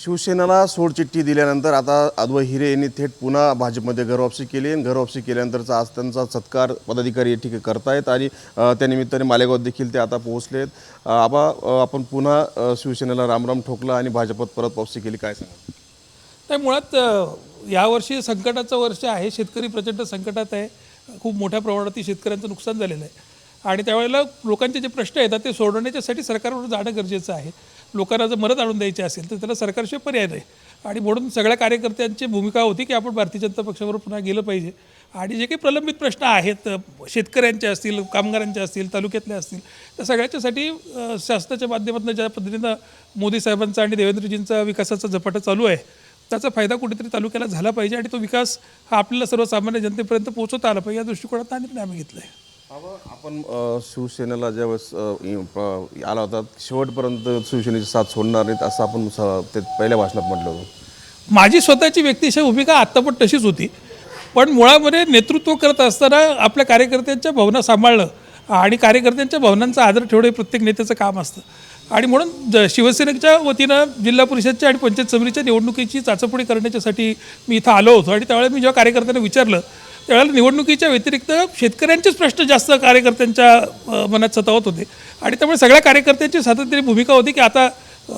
शिवसेनेला सोडचिठ्ठी दिल्यानंतर आता अद्वै हिरे यांनी थेट पुन्हा भाजपमध्ये घरवापसी केली आणि घरवापसी केल्यानंतरचा आज त्यांचा सत्कार पदाधिकारी या ठिकाणी करतायत आणि त्यानिमित्ताने मालेगाव देखील ते आता पोहोचलेत. आहेत आबा आपण पुन्हा शिवसेनेला रामराम ठोकला आणि भाजपात परत वापसी केली काय सांगा नाही मुळात यावर्षी संकटाचं वर्ष आहे. शेतकरी प्रचंड संकटात आहे. खूप मोठ्या प्रमाणात शेतकऱ्यांचं नुकसान झालेलं आहे. आणि त्यावेळेला लोकांचे जे प्रश्न येतात ते सोडवण्याच्यासाठी सरकारवर जाणं गरजेचं आहे. लोकांना जर मदत आणून द्यायची असेल तर त्याला सरकारशिवाय पर्याय नाही. आणि म्हणून सगळ्या कार्यकर्त्यांची भूमिका होती की आपण भारतीय जनता पक्षावर पुन्हा गेलं पाहिजे. आणि जे काही प्रलंबित प्रश्न आहेत शेतकऱ्यांचे असतील कामगारांचे असतील तालुक्यातले असतील त्या सगळ्याच्यासाठी शासनाच्या माध्यमातून ज्या पद्धतीनं मोदी साहेबांचा आणि देवेंद्रजींचा विकासाचा झपाटा चालू आहे त्याचा फायदा कुठेतरी तालुक्याला झाला पाहिजे आणि तो विकास हा आपल्याला सर्वसामान्य जनतेपर्यंत पोहोचवता आला पाहिजे या दृष्टिकोनात हा निर्णय आम्ही घेतला आहे आपण शिवसेनेला ज्यावेळेस आला होता शेवटपर्यंत शिवसेनेची साथ सोडणार नाहीत असं आपण स- ते पहिल्या भाषणात म्हटलं होतं. माझी स्वतःची व्यक्तिशः भूमिका आत्ता पण तशीच होती. पण मुळामध्ये नेतृत्व करत असताना आपल्या कार्यकर्त्यांच्या भावना सांभाळणं आणि कार्यकर्त्यांच्या भावनांचा आदर ठेवणं हे प्रत्येक नेत्याचं काम असतं. आणि म्हणून ज शिवसेनेच्या वतीनं जिल्हा परिषदच्या आणि पंचायत समितीच्या निवडणुकीची चाचपणी करण्याच्यासाठी मी इथं आलो होतो. आणि त्यावेळेला मी जेव्हा कार्यकर्त्यांना विचारलं त्यावेळेला निवडणुकीच्या व्यतिरिक्त शेतकऱ्यांचेच प्रश्न जास्त कार्यकर्त्यांच्या मनात सतावत होते. आणि त्यामुळे सगळ्या कार्यकर्त्यांची सातत्याने भूमिका होती की आता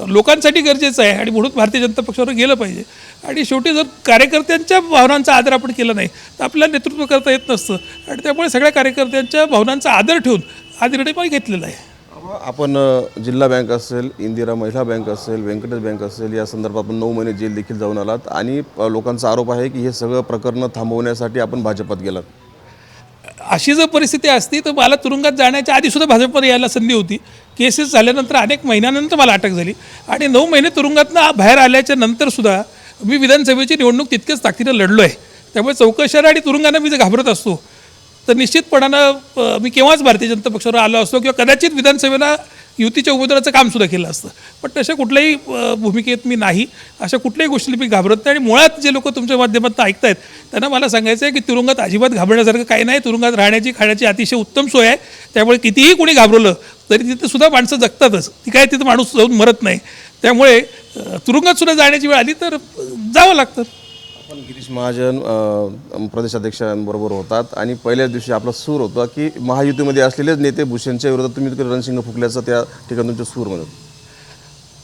लोकांसाठी गरजेचं आहे आणि म्हणून भारतीय जनता पक्षावर गेलं पाहिजे. आणि शेवटी जर कार्यकर्त्यांच्या भावनांचा आदर आपण केला नाही तर आपल्याला नेतृत्व करता येत नसतं. आणि त्यामुळे सगळ्या कार्यकर्त्यांच्या भावनांचा आदर ठेवून हा निर्णय पण घेतलेला आहे. आपण जिल्हा बँक असेल इंदिरा महिला बँक असेल व्यंकटेश बँक असेल या संदर्भात आपण नऊ महिने जेल देखील जाऊन आलात आणि लोकांचा आरोप आहे की हे सगळं प्रकरणं थांबवण्यासाठी आपण भाजपात गेलात. अशी जर परिस्थिती असती तर मला तुरुंगात जाण्याच्या आधीसुद्धा भाजपमध्ये यायला संधी होती. केसेस झाल्यानंतर अनेक महिन्यानंतर मला अटक झाली आणि नऊ महिने तुरुंगातनं बाहेर आल्याच्या नंतरसुद्धा मी विधानसभेची निवडणूक तितक्याच ताकदीनं लढलो आहे त्यामुळे चौकशाला आणि तुरुंगानं मी जर घाबरत असतो तर निश्चितपणानं मी केव्हाच भारतीय जनता पक्षावर आलो असतो किंवा कदाचित विधानसभेला युतीच्या उमेदवाराचं कामसुद्धा केलं असतं. पण तशा कुठल्याही भूमिकेत मी नाही. अशा कुठल्याही गोष्टीला मी घाबरत नाही आणि मुळात जे लोक तुमच्या माध्यमातून ऐकतायत त्यांना मला सांगायचं आहे की तुरुंगात अजिबात घाबरण्यासारखं काही नाही. तुरुंगात राहण्याची खाण्याची अतिशय उत्तम सोय आहे. त्यामुळे कितीही कोणी घाबरवलं तरी तिथं सुद्धा माणसं जगतातच. ती काय तिथं माणूस जाऊन मरत नाही. त्यामुळे तुरुंगात सुद्धा जाण्याची वेळ आली तर जावं लागतं. आपण गिरीश महाजन प्रदेशाध्यक्षांबरोबर होतात. आणि पहिल्याच दिवशी आपला सूर होता की महायुतीमध्ये असलेलेच नेते भूषणच्या विरोधात तुम्ही तिकडे रणसिंग फुकल्याचा त्या ठिकाणी तुमचे सूर म्हणत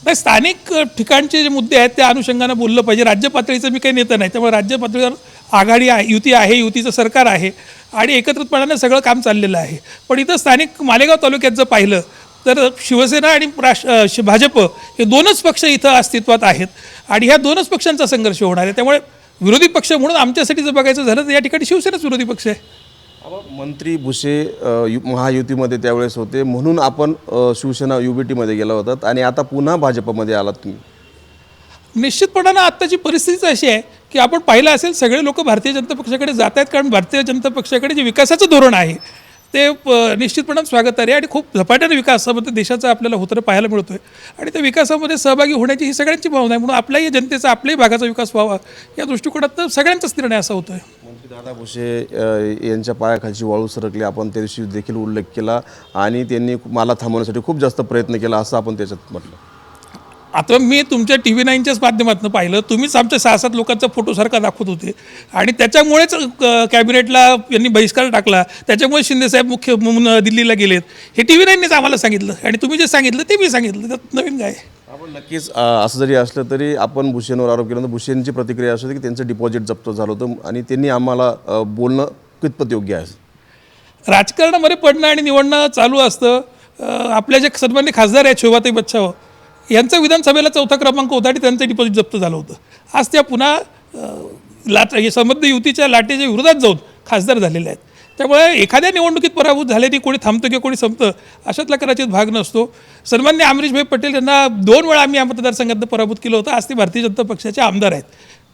नाही स्थानिक ठिकाणचे जे मुद्दे आहेत त्या अनुषंगानं बोललं पाहिजे. राज्य पातळीचं मी काही नेता नाही. त्यामुळे राज्य पातळीवर आघाडी आहे युती आहे युतीचं सरकार आहे आणि एकत्रितपणानं सगळं काम चाललेलं आहे. पण इथं स्थानिक मालेगाव तालुक्यात जर पाहिलं तर शिवसेना आणि राष्ट्र भाजप हे दोनच पक्ष इथं अस्तित्वात आहेत. आणि ह्या दोनच पक्षांचा संघर्ष होणार आहे. त्यामुळे विरोधी पक्ष म्हणून आमच्यासाठी जर बघायचं झालं तर या ठिकाणी शिवसेनाच विरोधी पक्ष आहे. मंत्री भुसे यु- महायुतीमध्ये त्यावेळेस होते. म्हणून आपण शिवसेना युबीटीमध्ये गेला होतात आणि आता पुन्हा भाजपमध्ये आलात तुम्ही. निश्चितपणानं आत्ताची परिस्थितीच अशी आहे की आपण पाहिलं असेल सगळे लोक भारतीय जनता पक्षाकडे जात आहेत. कारण भारतीय जनता पक्षाकडे जे विकासाचं धोरण आहे ते प- निश्चितपणानं स्वागत आहे. आणि खूप झपाट्याने विकासामध्ये देशाचा आपल्याला होतं पाहायला मिळतो आहे आणि त्या विकासामध्ये सहभागी होण्याची ही सगळ्यांची भावना आहे. म्हणून आपल्याही जनतेचा आपल्याही भागाचा विकास व्हावा या दृष्टिकोनात सगळ्यांचाच निर्णय असा होतोय. मंत्री दादा भुसे यांच्या पायाखालची वाळू सरकली. आपण त्या दिवशी देखील उल्लेख केला आणि त्यांनी मला थांबवण्यासाठी खूप जास्त प्रयत्न केला असं आपण त्याच्यात म्हटलं. आता मी तुमच्या टी व्ही नाईनच्याच माध्यमातून पाहिलं. तुम्हीच आमच्या सहा सात लोकांचा फोटोसारखा दाखवत होते. आणि त्याच्यामुळेच कॅबिनेटला यांनी बहिष्कार टाकला. त्याच्यामुळे शिंदेसाहेब मुख्य दिल्लीला गेलेत. हे टी व्ही नाईननेच आम्हाला सांगितलं. आणि तुम्ही जे सांगितलं ते मी सांगितलं. त्यात नवीन काय? आपण नक्कीच असं जरी असलं तरी आपण भुसेनवर आरोप केल्यानंतर भुसेनची प्रतिक्रिया अशी होती की त्यांचं डिपॉझिट जप्त झालं होतं आणि त्यांनी आम्हाला बोलणं कितपत योग्य आहे? राजकारणामध्ये पडणं आणि निवडणं चालू असतं. आपल्या जे सन्मान्य खासदार आहेत शोभाताई बच्छाव यांचा विधानसभेला चौथा क्रमांक होता आणि त्यांचं डिपॉझिट जप्त झालं होतं. आज त्या पुन्हा लाट हे समृद्ध युतीच्या लाटेच्या विरोधात जाऊन खासदार झालेले आहेत. त्यामुळे एखाद्या निवडणुकीत पराभूत झाल्याने कोणी थांबतं किंवा कोणी संपतं अशातला कदाचित भाग नसतो. सन्मान्य अमरीशभाई पटेल यांना दोन वेळा आम्ही या मतदारसंघातनं पराभूत केलं होतं. आज ते भारतीय जनता पक्षाचे आमदार आहेत.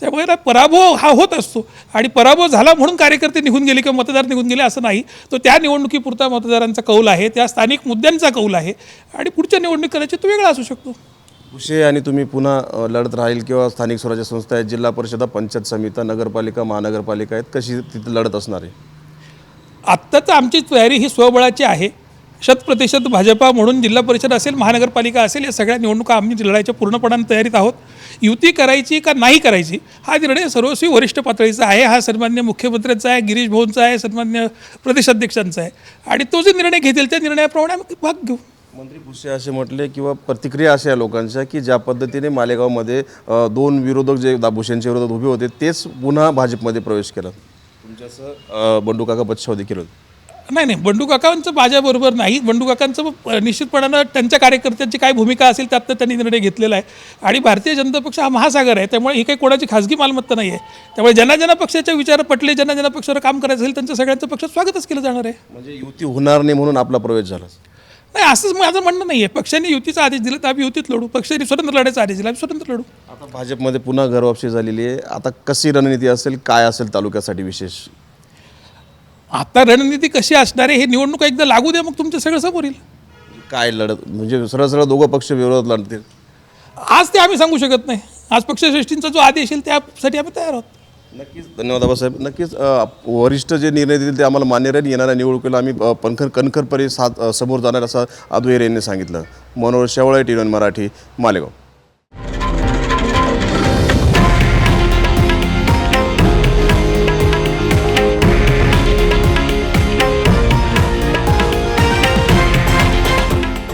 त्यामुळे ना पराभव हा होत असतो. आणि पराभव झाला म्हणून कार्यकर्ते निघून गेले किंवा मतदार निघून गेले असं नाही. तो त्या निवडणुकीपुरता मतदारांचा कौल आहे त्या स्थानिक मुद्द्यांचा कौल आहे आणि पुढच्या निवडणूक करायची तो वेगळा असू शकतो. भुसे आणि तुम्ही पुन्हा लढत राहील किंवा स्थानिक स्वराज्य संस्था आहेत जिल्हा परिषदा पंचायत समिती नगरपालिका महानगरपालिका आहेत कशी तिथे लढत असणार आहे? आत्ताच आमची तयारी ही स्वबळाची आहे. शतप्रतिशत भाजपा म्हणून जिल्हा परिषद असेल महानगरपालिका असेल या सगळ्या निवडणुका आम्ही लढायच्या पूर्णपणाने तयारीत आहोत. युती करायची का नाही करायची हा निर्णय सर्वस्वी वरिष्ठ पातळीचा आहे हा सन्मान्य मुख्यमंत्र्यांचा आहे गिरीश भाऊंचा आहे सन्मान्य प्रदेशाध्यक्षांचा आहे. आणि तो जे निर्णय घेतील त्या निर्णयाप्रमाणे आम्ही भाग घेऊ. मंत्री भुसे असे म्हटले किंवा प्रतिक्रिया अशा या लोकांच्या की ज्या पद्धतीने मालेगावमध्ये दोन विरोधक जे दा- भुसेंच्या विरोधात उभे होते तेच पुन्हा भाजपमध्ये प्रवेश केला. तुमच्यासह बंडू काका बच्छाव देखील होते. नाही नाही बंडू काकांचं माझ्याबरोबर नाही. बंडू काकांचं निश्चितपणानं त्यांच्या कार्यकर्त्यांची काय भूमिका असेल त्यात त्यांनी निर्णय घेतलेला आहे. आणि भारतीय जनता पक्ष हा महासागर आहे त्यामुळे ही काही कोणाची खाजगी मालमत्ता नाही आहे त्यामुळे ज्यांना ज्यांना पक्षाच्या विचार पटले ज्यांना ज्यांना पक्षावर काम करायचं असेल त्यांचं सगळ्यांचं पक्षात स्वागतच केलं जाणार आहे. म्हणजे युती होणार नाही म्हणून आपला प्रवेश झाला. नाही असंच माझं म्हणणं नाही आहे पक्षाने युतीचा आदेश दिला तर आम्ही युतीत लढू. पक्षाने स्वतंत्र लढायचा आदेश दिला आम्ही स्वतंत्र लढू. आता भाजपमध्ये पुन्हा घरवापसी झालेली आहे. आता कशी रणनीती असेल काय असेल तालुक्यासाठी विशेष? आता रणनीती कशी असणार आहे हे निवडणूक एकदा लागू द्या मग तुमचं सगळं समोर येईल काय लढत म्हणजे सरळ सरळ दोघं पक्ष विरोधात लढतील. आज ते आम्ही सांगू शकत नाही. आज पक्षश्रेष्ठींचा जो आदेश येईल त्यासाठी आम्ही तयार आहोत. नक्कीच धन्यवाद बाबासाहेब नक्कीच अ, वरिष्ठ जे निर्णय देतील ते आम्हाला मान्य राहील. येणाऱ्या निवडणुकीला आम्ही अ, पणखर कणखरपणे साथ अ, समोर जाणार असं अद्वैर यांनी सांगितलं. मनोहर शेवळे टी मराठी मालेगाव.